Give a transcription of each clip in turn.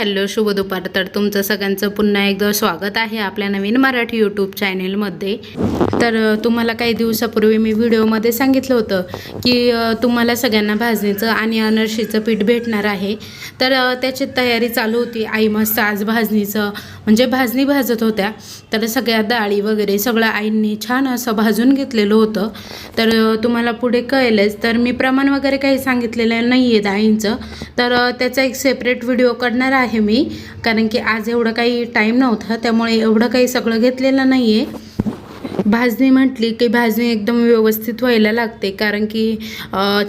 Hello शुभ दुपार. तर तुमचं सगळ्यांचं पुन्हा एकदा स्वागत आहे आपल्या नवीन मराठी यूट्यूब चॅनेलमध्ये तर तुम्हाला काही दिवसापूर्वी मी व्हिडिओमध्ये सांगितलं होतं की तुम्हाला सगळ्यांना भाजणीचं आणि अनर्शीचं पीठ भेटणार आहे. तर त्याची तयारी चालू होती. आई मस्त आज भाजणीचं म्हणजे भाजणी भाजत होत्या. तर सगळ्या डाळी वगैरे सगळं आईंनी छान असं भाजून घेतलेलं होतं. तर तुम्हाला पुढे कळेलच. तर मी प्रमाण वगैरे काही सांगितलेलं नाही आहे डाळींचं तर त्याचा एक सेपरेट व्हिडिओ करणार आहे. मी. कारण की आज एवढं काही टाईम नव्हता त्यामुळे एवढं काही सगळं घेतलेलं नाही आहे भाजणी म्हटली की भाजणी एकदम व्यवस्थित व्हायला लागते कारण की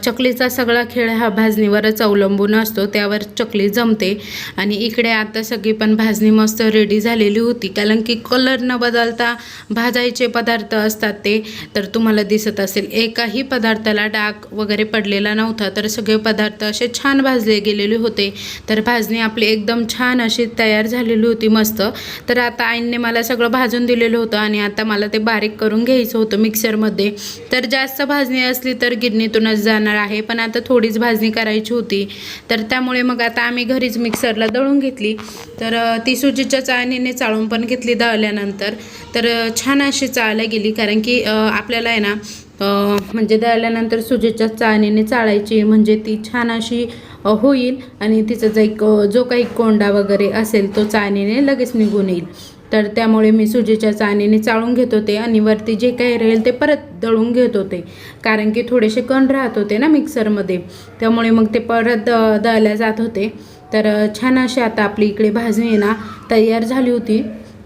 चकलीचा सगळा खेळ हा भाजणीवरच अवलंबून असतो त्यावर चकली जमते. आणि इकडे आता सगळी पण भाजणी मस्त रेडी झालेली होती कारण की कलर न बदलता भाजायचे पदार्थ असतात ते तर तुम्हाला दिसत असेल. एकाही पदार्थाला डाग वगैरे पडलेला नव्हता तर सगळे पदार्थ असे छान भाजले गेलेले होते. तर भाजणी आपली एकदम छान अशी तयार झालेली होती मस्त. तर आता आईने मला सगळं भाजून दिलेलं होतं आणि आता मला ते बारीक करून घ्यायचं होतं मिक्सरमध्ये. तर जास्त भाजणी असली तर गिरणीतूनच जाणार आहे. पण आता थोडीच भाजणी करायची होती. तर त्यामुळे मग आता आम्ही घरीच मिक्सरला दळून घेतली. तर ती सुजीच्या चाळणीने चाळून पण घेतली दळल्यानंतर. तर छान अशी चाळल्या गेली. कारण की आपल्याला आहे ना म्हणजे दळल्यानंतर सुजीच्या चाळणीने चाळायची म्हणजे ती छान अशी होईल. आणि तिचा जो एक जो काही कोंडा वगैरे असेल तो चाळणीने लगेच निघून येईल. तर त्यामुळे मी सुजीच्या चाळणीने चाळून घेत होते आणि वरती जे काही राहील ते परत दळून घेत होते. कारण की थोडेसे कण राहत होते ना मिक्सरमध्ये. त्यामुळे मग ते परत द दळल्या जात होते. तर छान अशी आता आपली इकडे भाजणी आहे ना तयार झाली होती.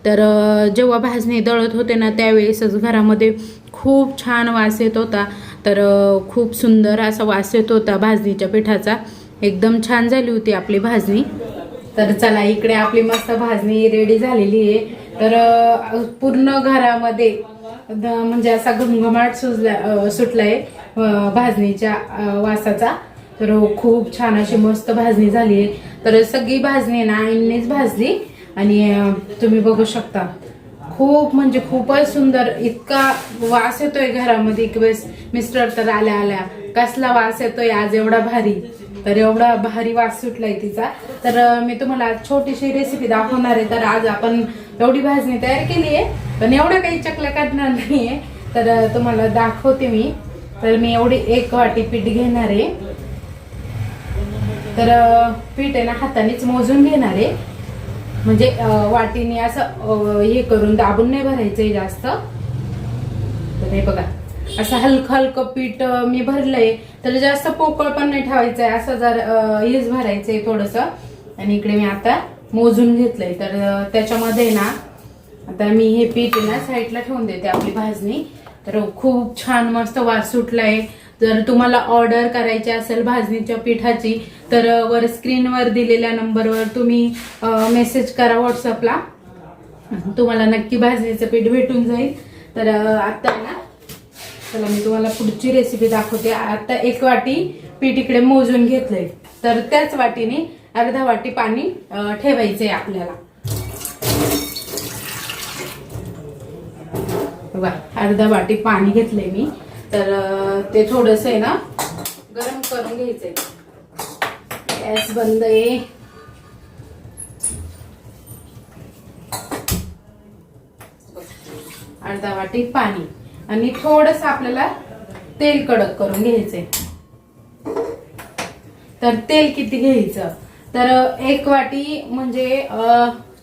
तर जेव्हा भाजणी दळत होते ना त्यावेळेसच घरामध्ये खूप छान वास येत होता. तर खूप सुंदर असा वास येत होता भाजणीच्या पिठाचा. एकदम छान झाली होती आपली भाजणी. तर चला इकडे आपली मस्त भाजणी रेडी झालेली आहे. तर पूर्ण घरामध्ये म्हणजे असा घमघमाट सुजला सुटलाय भाजणीच्या वासाचा. तर हो, खूप छान अशी मस्त भाजणी झाली आहे. तर सगळी भाजणी आहे ना आईनेच भाजली. आणि तुम्ही बघू शकता. खूप म्हणजे खूपच सुंदर इतका वास येतोय घरामध्ये. एक वेळेस मिस्टर तर आल्या आल्या कसला वास येतोय आज एवढा भारी. तर एवढा भारी वास सुटलाय तिचा. तर मी तुम्हाला छोटीशी रेसिपी दाखवणार आहे. तर आज आपण एवढी भाजणी तयार केली आहे पण एवढं काही चकल्या काढणार नाहीये. तर तुम्हाला दाखवते मी. तर मी एवढी एक वाटी पीठ घेणार आहे. तर पीठ आहे ना हातानेच मोजून घेणार आहे. म्हणजे वाटीने असं हे करून दाबून नाही भरायचंय जास्त. तर हे बघा असं हलकं हलकं पीठ मी भरलंय. तर जास्त पोकळ पण नाही ठेवायचंय. असं जर इज भरायचं भरायचंय थोडस. आणि इकडे मी आता मोजून घेतलंय. तर त्याच्यामध्ये ना आता मी हे पीठ ना साईडला ठेवून देते आपली भाजणी. तर खूप छान मस्त वास सुटलाय. जर तुम्हाला ऑर्डर करायची असेल भाजणीच्या पिठाची तर वर स्क्रीनवर दिलेल्या नंबरवर तुम्ही मेसेज करा व्हॉट्सअपला तुम्हाला नक्की भाजणीचं पीठ भेटून जाईल. तर आता ना चला मी तुम्हाला पुढची रेसिपी दाखवते. आता एक वाटी पीठ इकडे मोजून घेतलंय. तर त्याच वाटीने अर्धा वाटी पाणी ठेवायचंय आपल्याला. वा अर्धा वाटी पाणी घेतलंय मी. तर ते थोडस आहे ना गरम करून घ्यायचंय. गॅस बंद आहे. अर्धा वाटी पाणी. आणि थोडस आपल्याला तेल कडक करून घ्यायचंय. तर तेल किती घ्यायचं? तर एक वाटी म्हणजे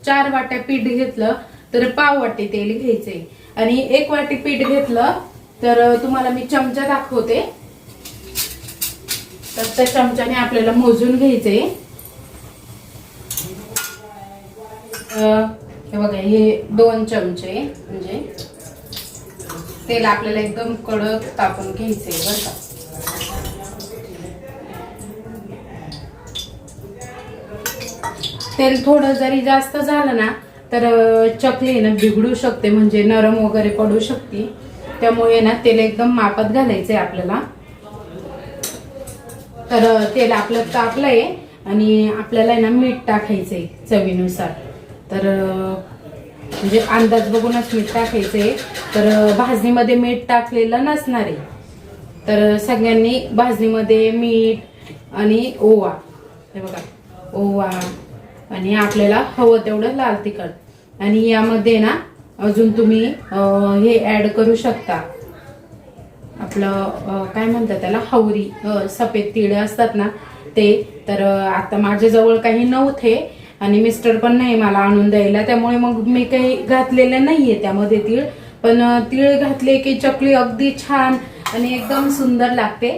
चार वाट्या पीठ घेतलं तर पाव वाटी तेल घ्यायचंय. आणि एक वाटी पीठ घेतलं तर तुम्हाला मी चमचा दाखवते. तर त्या चमच्याने आपल्याला मोजून घ्यायचंय. हे बघा हे दोन चमचे म्हणजे तेल आपल्याला एकदम कडक तापून घ्यायचंय बरं का. तेल थोडं जरी जास्त झालं ना तर चकली ना बिघडू शकते म्हणजे नरम वगैरे पडू शकते. त्यामुळे ना तेल एकदम मापात घालायचंय आपल्याला. तर तेल आपलं तापलंय आणि आपल्याला आहे ना मीठ टाकायचंय चवीनुसार. तर म्हणजे अंदाज बघूनच मीठ टाकायचंय. तर अं, भाजणीमध्ये मीठ टाकलेलं नसणार आहे. तर सगळ्यांनी भाजणीमध्ये मीठ आणि ओवा. हे बघा ओवा आणि आपल्याला हवं तेवढं लाल तिखट. आणि यामध्ये ना अजून तुम्ही हे ऍड करू शकता. आपलं काय म्हणतात त्याला? हवरी सफेद तिळ असतात ना ते. तर आता माझ्याजवळ काही नव्हते. आणि मिस्टर पण नाही मला आणून द्यायला. त्यामुळे मग मी काही घातलेलं नाहीये त्यामध्ये तीळ. पण तीळ घातले की चकली अगदी छान आणि एकदम सुंदर लागते.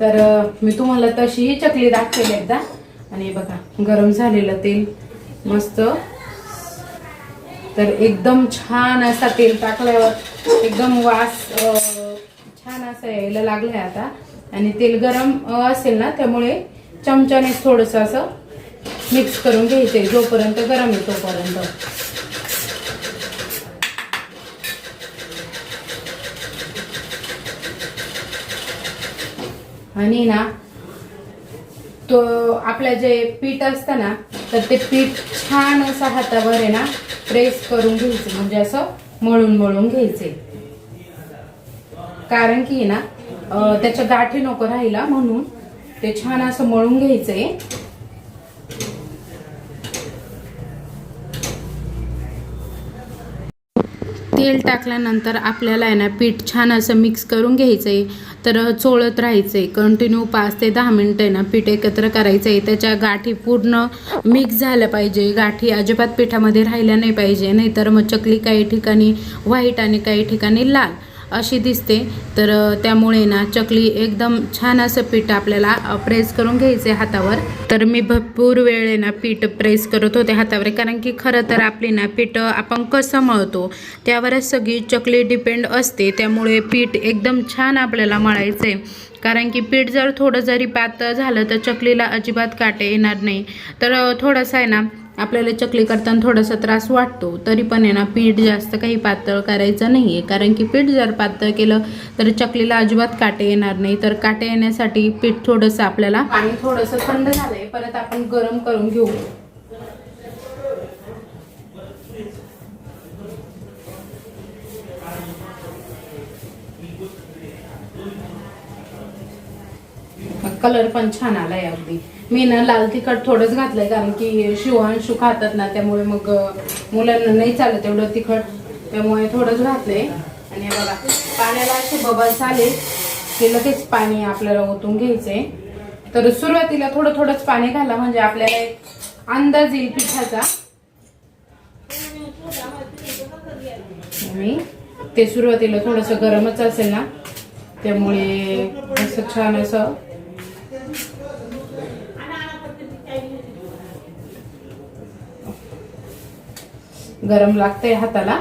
तर मी तुम्हाला तशीही चकली दाखवेल एकदा. आणि बघा गरम झालेलं तेल. मस्त. तर एकदम छान असा तेल टाकल्यावर एकदम वास छान असं यायला लागलाय आता. आणि तेल गरम असेल ना त्यामुळे चमच्याने थोडस असं मिक्स करून घ्यायचे जोपर्यंत गरम आहे तोपर्यंत. आणि ना तो आपलं जे पीठ असतं ना तर ते पीठ छान असं हातावर आहे ना प्रेस करून घ्यायचं म्हणजे असं मळून मळून घ्यायचे. कारण की ना त्याच्या गाठी नको राहिला म्हणून ते छान असं मळून घ्यायचंय. तेल टाकल्यानंतर आपल्याला आहे ना पीठ छान असं मिक्स करून घ्यायचं आहे तर चोळत राहायचं आहे कंटिन्यू पाच ते दहा मिनटं आहे ना पीठ एकत्र करायचं आहे त्याच्या गाठी पूर्ण मिक्स झाल्या पाहिजे. गाठी अजिबात पिठामध्ये राहिल्या नाही पाहिजे. नाहीतर मग चकली काही ठिकाणी व्हाईट आणि काही ठिकाणी लाल. अशी दिसते. तर त्यामुळे ना चकली एकदम छान असं पीठ आपल्याला प्रेस करून घ्यायचे हातावर. तर मी भरपूर वेळ ना पीठ प्रेस करत होते हातावर. कारण की खरं तर आपली ना पीठ आपण कसं मळतो त्यावरच सगळी चकली डिपेंड असते. त्यामुळे पीठ एकदम छान आपल्याला मळायचं आहे कारण की पीठ जर थोडं जरी पातळ झालं तर चकलीला अजिबात काटे येणार नाही. तर थोडंसं आहे ना आपल्याला चकली करताना थोडासा त्रास वाटतो तरी पण आहे ना पीठ जास्त काही पातळ करायचं नाही आहे कारण की पीठ जर पातळ केलं तर चकलीला अजिबात काटे येणार नाही. तर काटे येण्यासाठी पीठ थोडंसं आपल्याला पाणी थोडंसं थंड झालंय परत आपण गरम करून घेऊ. कलर पण छान आलाय अगदी. मी ना लाल तिखट थोडंच घातलंय कारण की शिवांशू खातात ना त्यामुळे मग मुलांना नाही चालत एवढं तिखट. त्यामुळे थोडंच घातलंय. आणि बघा पाण्याला असे बबल्स आले की लगेच पाणी आपल्याला ओतून घ्यायचंय. तर सुरुवातीला थोडं थोडंच पाणी घाला म्हणजे आपल्याला एक अंदाज येईल पिठाचा. आणि ते सुरुवातीला थोडंसं गरमच असेल ना त्यामुळे असं छान असं गरम लागतंय हाताला.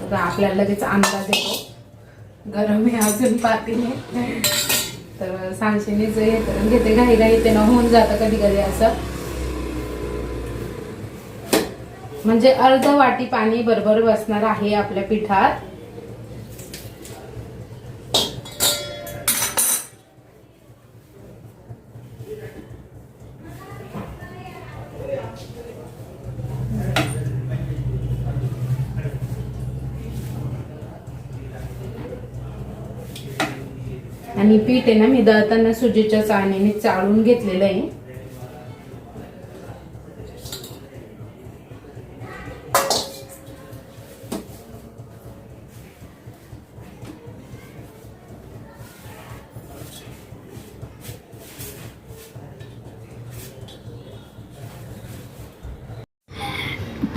बघा आपल्याला लगेच अंदाज येतो. गरम आहे अजून पातीने. तर सांगशीनीच हे करून घेते घाई घाई ते न होऊन जातं कधी कधी असं. म्हणजे अर्ध वाटी पाणी बरोबर बसणार आहे आपल्या पिठात. आणि पीठ आहे ना मी दळताना सुजीच्या चाळणीने चाळून घेतलेलं आहे.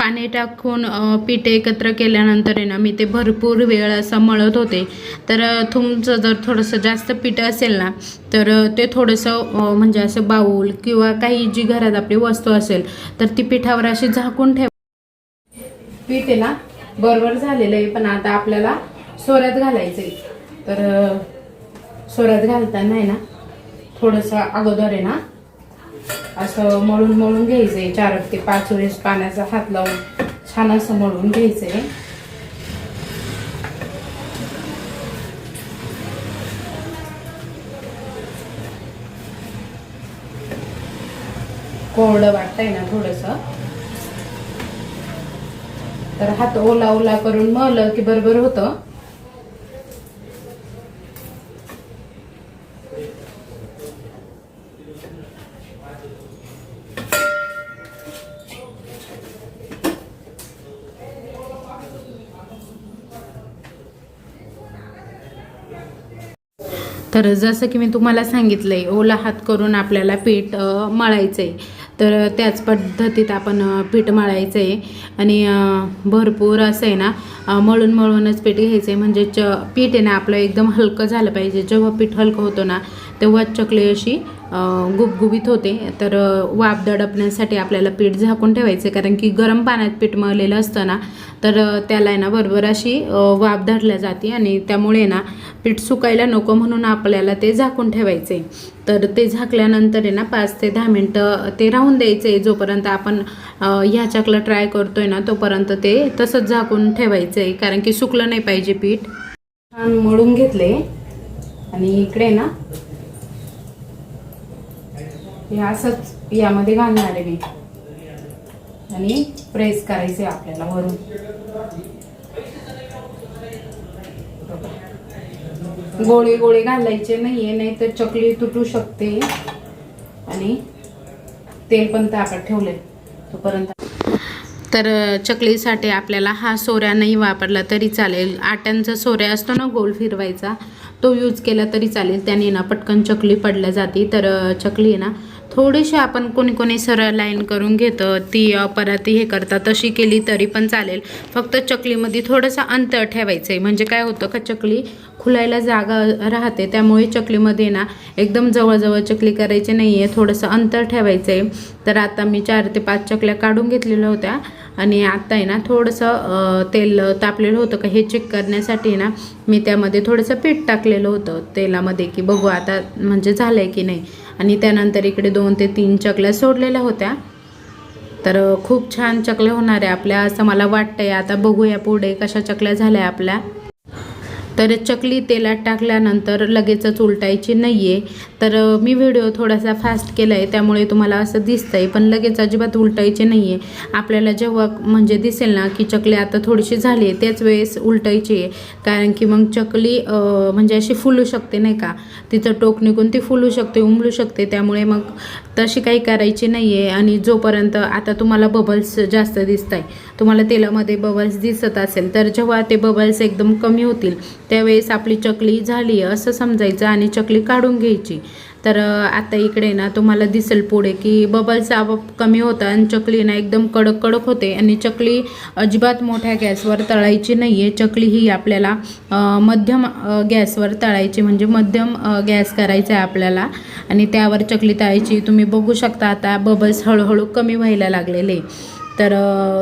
पाणी टाकून पीठ एकत्र केल्यानंतर आहे ना मी ते भरपूर वेळ असं मळत होते. तर तुमचं जर थोडंसं जास्त पीठ असेल ना तर ते थोडंसं म्हणजे असं बाऊल किंवा काही जी घरात आपली वस्तू असेल तर ती पिठावर अशी झाकून ठेव. पीठ आहे ना बरोबर झालेलं आहे पण आता आपल्याला सोऱ्यात घालायचं आहे. तर सोऱ्यात घालताना आहे ना थोडंसं अगोदर आहे ना असं मळून मळून घ्यायचंय. चार ते पाच वेळेस पाण्याचा हात लावून छान असं मळून घ्यायचंय. कोरडं वाटतंय ना थोडस. तर हात ओला ओला करून मळलं की बरोबर होतं. तर जसं की मी तुम्हाला सांगितलं आहे ओला हात करून आपल्याला पीठ मळायचं आहे तर त्याच पद्धतीत आपण पीठ मळायचं आहे आणि भरपूर असं आहे ना मळून मळूनच पीठ घ्यायचं आहे म्हणजे च पीठ आहे ना आपलं एकदम हलकं झालं पाहिजे. जेव्हा पीठ हलकं होतं ना तेव्हाच चकली अशी गुबगुबीत होते. तर वाफ दडपण्यासाठी आपल्याला पीठ झाकून ठेवायचे. कारण की गरम पाण्यात पीठ मळलेलं असतं ना तर त्याला आहे ना बरोबर अशी वाफ धरल्या जाते. आणि त्यामुळे ना पीठ सुकायला नको म्हणून आपल्याला ते झाकून ठेवायचे. तर ते झाकल्यानंतर आहे ना पाच ते दहा मिनटं ते राहून द्यायचे. जोपर्यंत आपण ह्या चकला ट्राय करतोय ना तोपर्यंत ते तसंच झाकून ठेवायचं. आहे कारण की सुकलं नाही पाहिजे पीठ. छान मळून घेतले. आणि इकडे ना हे असंच यामध्ये घालणार आहे मी. आणि प्रेस करायचे आपल्याला वरून. गोळे गोळे घालायचे नाहीये नाहीतर चकली तुटू शकते. आणि तेल पण ताकात ठेवले तोपर्यंत तर चकलीसाठी आपल्याला हा सोऱ्या नाही वापरला तरी चालेल. आट्यांचा सोऱ्या असतो ना गोल फिरवायचा तो यूज केला तरी चालेल. त्याने ना पटकन चकली पडल्या जाते. तर चकली आहे ना थोडीशी आपण कोणी कोणी सरळ लाईन करून घेतं ती अ, परत हे करता तशी केली तरी पण चालेल. फक्त चकलीमध्ये थोडंसं अंतर ठेवायचं आहे म्हणजे काय होतं का चकली खुलायला जागा राहते त्यामुळे चकलीमध्ये ना एकदम जवळजवळ चकली करायची नाही आहे थोडंसं अंतर ठेवायचं आहे तर आता मी चार ते पाच चकल्या काढून घेतलेल्या होत्या. आणि आता आहे ना थोडंसं तेल तापलेलं होतं का हे चेक करण्यासाठी ना मी त्यामध्ये थोडंसं पीठ टाकलेलं होतं तेलामध्ये की बघू आता म्हणजे झालं आहे की नाही. आणि त्यानंतर इकडे दोन ते तीन चकल्या सोडलेल्या होत्या. तर खूप छान चकल्या होणार आहे आपल्या असं मला वाटतंय. आता बघूया पुढे कशा चकल्या झाल्या आपल्या. तर चकली तेलात टाकल्यानंतर लगेचच उलटायची नाही आहे तर मी व्हिडिओ थोडासा फास्ट केला आहे त्यामुळे तुम्हाला असं दिसतंय पण लगेच अजिबात उलटायचे नाही आहे आपल्याला जेव्हा म्हणजे दिसेल ना की चकली आता थोडीशी झाली आहे त्याच वेळेस उलटायची आहे. कारण की मग चकली म्हणजे अशी फुलू शकते नाही का? तिचं टोक निघून ती फुलू शकते उमलू शकते त्यामुळे मग तशी काही करायची नाही आहे आणि जोपर्यंत आता तुम्हाला बबल्स जास्त दिसत आहे तुम्हाला तेलामध्ये बबल्स दिसत असेल तर जेव्हा ते बबल्स एकदम कमी होतील त्यावेळेस आपली चकली झाली आहे असं समजायचं आणि चकली काढून घ्यायची. तर आता इकडे ना तुम्हाला दिसेल पुढे की बबल्स आपोआप कमी होता आणि चकली ना एकदम कडक कडक होते आणि चकली अजिबात मोठ्या गॅसवर तळायची नाही आहे चकली ही आपल्याला मध्यम गॅसवर तळायची म्हणजे मध्यम गॅस करायचा आहे आपल्याला आणि त्यावर चकली तळायची. तुम्ही बघू शकता आता बबल्स हळूहळू कमी व्हायला लागलेले. तर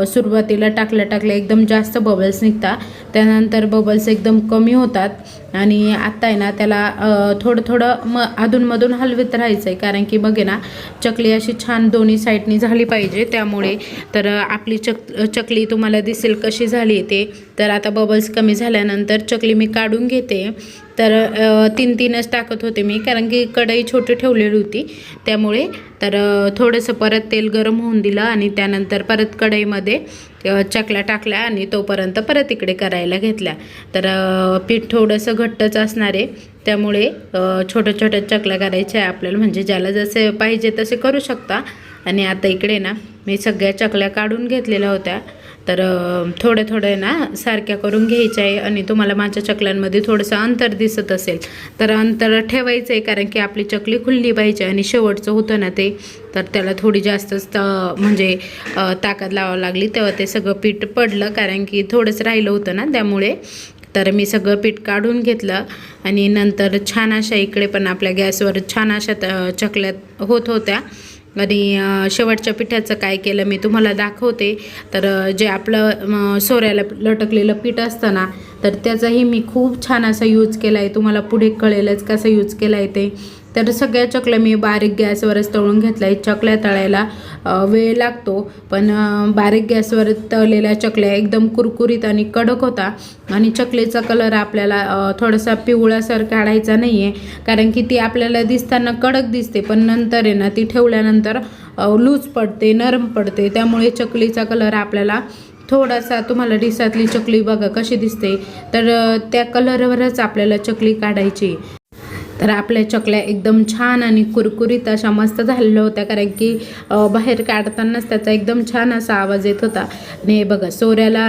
सुरुवातीला टाकल्या टाकल्या एकदम जास्त बबल्स निघतात. त्यानंतर बबल्स एकदम कमी होतात. आणि आत्ता आहे ना त्याला थोडं थोडं म अधूनमधून हलवत राहायचं आहे कारण की बघे ना चकली अशी छान दोन्ही साईडनी झाली पाहिजे. त्यामुळे तर आपली चक चकली तुम्हाला दिसेल कशी झाली ते. तर आता बबल्स कमी झाल्यानंतर चकली मी काढून घेते. तर तीन तीनच टाकत होते मी कारण की कढई छोटी ठेवलेली होती. त्यामुळे तर थोडंसं परत तेल गरम होऊन दिलं आणि त्यानंतर परत कढईमध्ये चकल्या टाकल्या आणि तोपर्यंत परत इकडे करायला घेतल्या. तर पीठ थोडंसं घट्टच असणार आहे. त्यामुळे छोट्या छोट्या चकल्या करायच्या आहे आपल्याला. म्हणजे ज्याला जसे पाहिजे तसे करू शकता. आणि आता इकडे ना मी सगळ्या चकल्या काढून घेतलेल्या होत्या. तर थोड्या थोड्या ना सारख्या करून घ्यायच्या आहे आणि तुम्हाला माझ्या चकल्यांमध्ये थोडंसं अंतर दिसत असेल. तर अंतर ठेवायचं आहे कारण की आपली चकली खुलली पाहिजे आणि शेवटचं होतं ना ते. तर त्याला थोडी जास्तच म्हणजे ताकद लावावं लागली. तेव्हा ते सगळं पीठ पडलं कारण की थोडंच राहिलं होतं ना त्यामुळे. तर मी सगळं पीठ काढून घेतलं आणि नंतर छान अशा इकडे पण आपल्या गॅसवर छान अशा त- चकल्या होत होत्या. आणि शेवटच्या पिठाचं काय केलं मी तुम्हाला दाखवते. तर जे आपलं सोऱ्याला लटकलेलं पीठ असतं ना तर त्याचाही मी खूप छान असा यूज केला आहे तुम्हाला पुढे कळेलच कसं यूज केला आहे ते. तर सगळ्या चकल्या मी बारीक गॅसवरच तळून घेतल्या. आहे चकल्या तळायला वेळ लागतो. पण बारीक गॅसवर तळलेल्या चकल्या एकदम कुरकुरीत आणि कडक होता. आणि चकलीचा कलर आपल्याला थोडासा पिवळासर काढायचा नाही आहे कारण की ती आपल्याला दिसताना कडक दिसते. पण नंतर आहे ना ती ठेवल्यानंतर लूज पडते नरम पडते. त्यामुळे चकलीचा कलर आपल्याला थोडासा तुम्हाला डिसातली चकली बघा कशी दिसते. तर त्या कलरवरच आपल्याला चकली काढायची. तर आपल्या चकल्या एकदम छान आणि कुरकुरीत अशा मस्त झालेल्या होत्या. कारण की बाहेर काढतानाच त्याचा एकदम छान असा आवाज येत होता. आणि हे बघा सोऱ्याला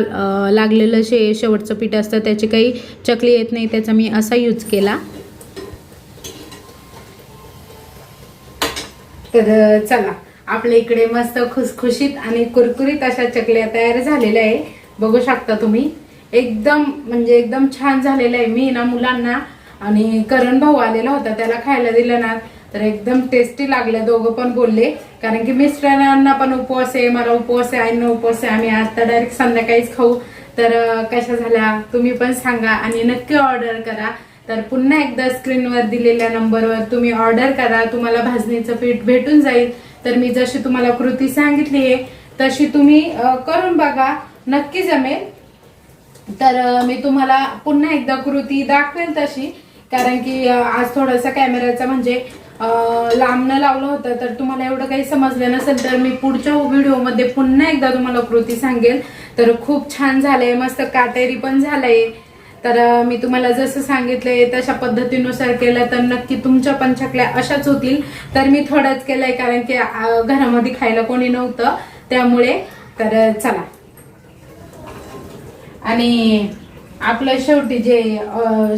लागलेलं शे शेवटचं पीठ असतं त्याची काही चकली येत नाही. त्याचा मी असा यूज केला. तर चला. आपल्या इकडे मस्त खुसखुशीत आणि कुरकुरीत अशा चकल्या तयार झालेल्या आहे. बघू शकता तुम्ही. एकदम म्हणजे एकदम छान झालेलं आहे. मी ना मुलांना आणि करण भाऊ आलेला होता त्याला खायला दिलं ना तर एकदम टेस्टी लागले. दोघं पण बोलले कारण की मिस्टरांना पण उपवास आहे मला उपवास आहे आईंना उपवास आहे. आम्ही आता डायरेक्ट संध्याकाळीच खाऊ. तर कशा झाल्या? तुम्ही पण सांगा आणि नक्की ऑर्डर करा. तर पुन्हा एकदा स्क्रीनवर दिलेल्या नंबरवर तुम्ही ऑर्डर करा. तुम्हाला भाजणीचं पीठ भेटून जाईल. तर मी जशी तुम्हाला कृती सांगितली आहे तशी तुम्ही करून बघा. नक्की जमेल. तर मी तुम्हाला पुन्हा एकदा कृती दाखवेल तशी. कारण की आज थोडासा कॅमेऱ्याचा म्हणजे लांबणं लावलं होतं. तर तुम्हाला एवढं काही समजलं नसेल तर मी पुढच्या व्हिडिओमध्ये पुन्हा एकदा तुम्हाला कृती सांगेल. तर खूप छान झालंय. मस्त काटेरी पण झालंय. तर मी तुम्हाला जसं सांगितलंय तशा पद्धतीनुसार केलं तर नक्की तुमच्या पण चकल्या अशाच होतील. तर मी थोडंच केलंय कारण की घरामध्ये खायला कोणी नव्हतं. त्यामुळे तर चला. आणि आपलं शेवटी जे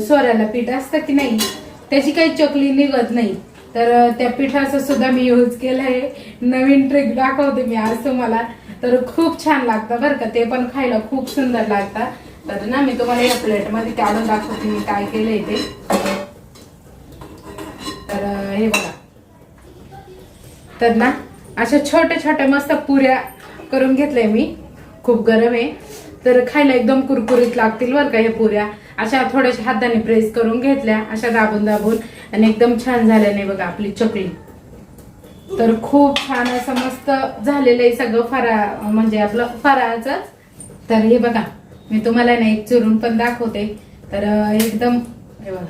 सोऱ्याला पीठ असतं की नाही त्याची काही चकली निघत नाही. तर त्या पिठाचं सुद्धा मी यूज केलंय. नवीन ट्रिक दाखवते मी आज तुम्हाला. तर खूप छान लागतं बरं का. ते पण खायला खूप सुंदर लागतं. तर ना मी तुम्हाला या प्लेटमध्ये काढून दाखवते मी काय केलंय ते. तर हे बघा. तर ना अशा छोट्या छोट्या मस्त पुऱ्या करून घेतल्या मी. खूप गरम आहे. तर खायला एकदम कुरकुरीत लागतील बरं का हे पुऱ्या. अशा थोड्याशा हाताने प्रेस करून घेतल्या अशा दाबून दाबून. आणि एकदम छान झाल्या नाही बघा आपली चकली. तर खूप छान असं मस्त झालेलं आहे सगळं फरा म्हणजे आपलं फराळाचं. तर हे बघा मी तुम्हाला ना एक चुरून पण दाखवते. तर एकदम हे बघा.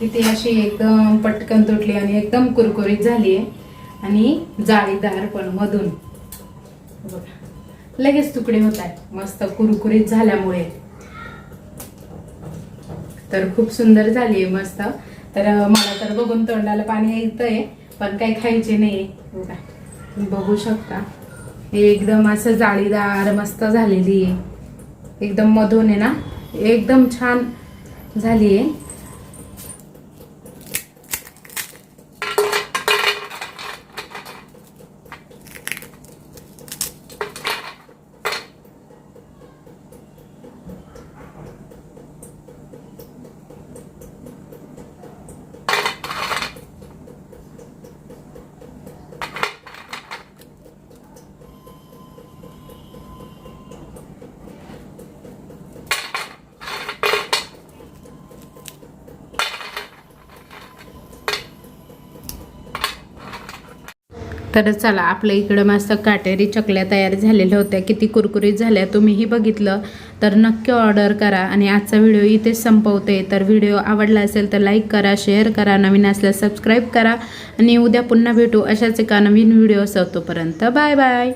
किती अशी एकदम पटकन तुटली आणि एकदम कुरकुरीत झाली आहे. आणि जाळीदार पण मधून. बघा. लगेच तुकडे होत आहेत. मस्त कुरकुरीत झाल्यामुळे. तर खूप सुंदर झाली आहे मस्त. तर मला तर बघून तोंडाला पाणी येतंय पण काही खायचे नाही बघा. बघू शकता. एकदम असं जाळीदार मस्त झालेली आहे. एकदम मधून आहे ना? एकदम छान झाली आहे तर चला आपल्या इकडं मस्त काटेरी चकल्या तयार झालेल्या होत्या. किती कुरकुरीत झाल्या तुम्हीही बघितलं. तर नक्की ऑर्डर करा आणि आजचा व्हिडिओ इथेच संपवते. तर व्हिडिओ आवडला असेल तर लाईक करा शेअर करा नवीन असल्यास सबस्क्राईब करा आणि उद्या पुन्हा भेटू अशाच एका नवीन व्हिडिओ तोपर्यंत बाय बाय.